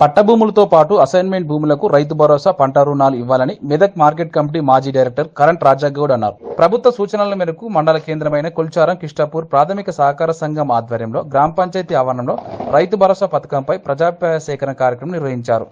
పట్ట భూములతో పాటు అసైన్మెంట్ భూములకు రైతు భరోసా పంట రుణాలు ఇవ్వాలని మెదక్ మార్కెట్ కమిటీ మాజీ డైరెక్టర్ కరణ్ రాజాగౌడ్ అన్నారు. ప్రభుత్వ సూచనల మేరకు మండల కేంద్రమైన కొల్చారం కిష్టాపూర్ ప్రాథమిక సహకార సంఘం ఆధ్వర్యంలో గ్రామ పంచాయతీ ఆవరణంలో రైతు భరోసా పథకంపై ప్రజాభిప్రాయ సేకరణ కార్యక్రమం నిర్వహించారు.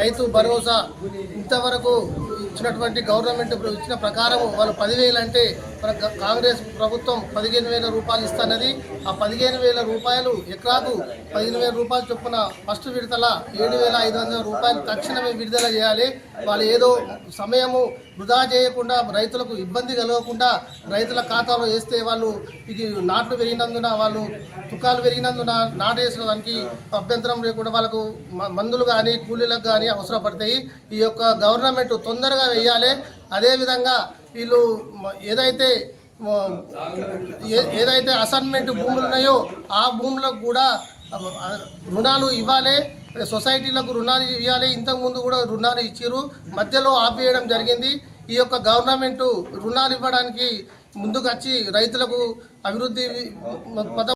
రైతు భరోసా ఇంతవరకు ఇచ్చినటువంటి గవర్నమెంట్ ఇప్పుడు ఇచ్చిన ప్రకారం వాళ్ళు పదివేలు అంటే కాంగ్రెస్ ప్రభుత్వం పదిహేను వేల రూపాయలు ఇస్తున్నది. ఆ పదిహేను వేల రూపాయలు ఎకరాకు పదిహేను వేల రూపాయలు చొప్పున ఫస్ట్ విడతల ఏడు వేల ఐదు వందల రూపాయలు తక్షణమే విడుదల చేయాలి. వాళ్ళు ఏదో సమయము వృధా చేయకుండా రైతులకు ఇబ్బంది కలగకుండా రైతుల ఖాతాలో వేస్తే వాళ్ళు ఇది నాట్లు పెరిగినందున వాళ్ళు తుకాలు పెరిగినందున నాటేసడానికి అభ్యంతరం లేకుండా వాళ్ళకు మ- మందులు కానీ కూలీలకు కానీ అవసరపడతాయి. ఈ యొక్క గవర్నమెంట్ తొందరగా వేయాలి. అదేవిధంగా వీళ్ళు ఏదైతే ఏ- ఏదైతే అసైన్మెంట్ భూములు ఉన్నాయో ఆ భూములకు కూడా రుణాలు ఇవ్వాలి. సొసైటీలకు రుణాలు ఇవ్వాలి. ఇంతకుముందు కూడా రుణాలు ఇచ్చారు మధ్యలో ఆపేయడం జరిగింది. ఈ యొక్క గవర్నమెంట్ రుణాలు ఇవ్వడానికి ముందుకు వచ్చి రైతులకు అభివృద్ధి పథ